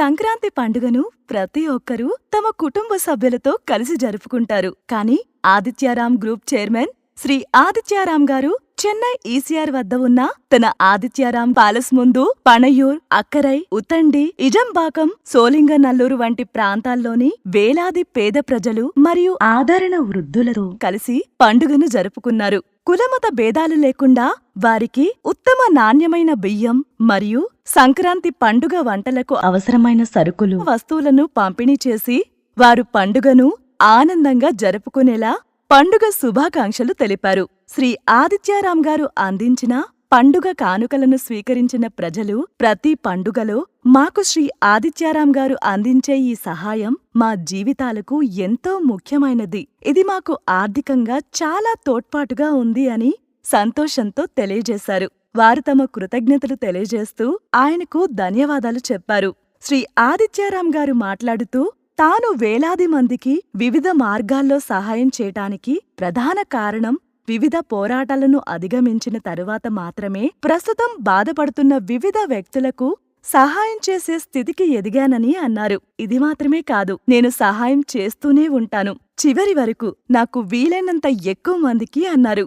సంక్రాంతి పండుగను ప్రతి ఒక్కరూ తమ కుటుంబ సభ్యులతో కలిసి జరుపుకుంటారు. కానీ ఆదిత్యారాం గ్రూప్ చైర్మన్ శ్రీ ఆదిత్యారాం గారు చెన్నై ఈసీఆర్ వద్ద ఉన్న తన ఆదిత్యారాం ప్యాలెస్ ముందు పణయూర్ అక్కరై ఉతండి ఇజంబాకం సోలింగనల్లూరు వంటి ప్రాంతాల్లోని వేలాది పేద ప్రజలు మరియు ఆదరణ వృద్ధులతో కలిసి పండుగను జరుపుకున్నారు. కులమత భేదాలు లేకుండా వారికి ఉత్తమ నాణ్యమైన బియ్యం మరియు సంక్రాంతి పండుగ వంటలకు అవసరమైన సరుకులు వస్తువులను పంపిణీ చేసి వారు పండుగను ఆనందంగా జరుపుకునేలా పండుగ శుభాకాంక్షలు తెలిపారు. శ్రీ ఆదిత్యారాం గారు అందించిన పండుగ కానుకలను స్వీకరించిన ప్రజలు ప్రతి పండుగలో మాకు శ్రీ ఆదిత్యారాం గారు అందించే ఈ సహాయం మా జీవితాలకు ఎంతో ముఖ్యమైనది. ఇది మాకు ఆర్థికంగా చాలా తోడ్పాటుగా ఉంది అని సంతోషంతో తెలియజేశారు. వారు తమ కృతజ్ఞతలు తెలియజేస్తూ ఆయనకు ధన్యవాదాలు చెప్పారు. శ్రీ ఆదిత్యారాం గారు మాట్లాడుతూ తాను వేలాది మందికి వివిధ మార్గాల్లో సహాయం చేయటానికి ప్రధాన కారణం వివిధ పోరాటాలను అధిగమించిన తరువాత మాత్రమే ప్రస్తుతం బాధపడుతున్న వివిధ వ్యక్తులకు సహాయం చేసే స్థితికి ఎదిగానని అన్నారు. ఇది మాత్రమే కాదు నేను సహాయం చేస్తూనే ఉంటాను. చివరి వరకు నాకు వీలైనంత ఎక్కువ మందికి అన్నారు.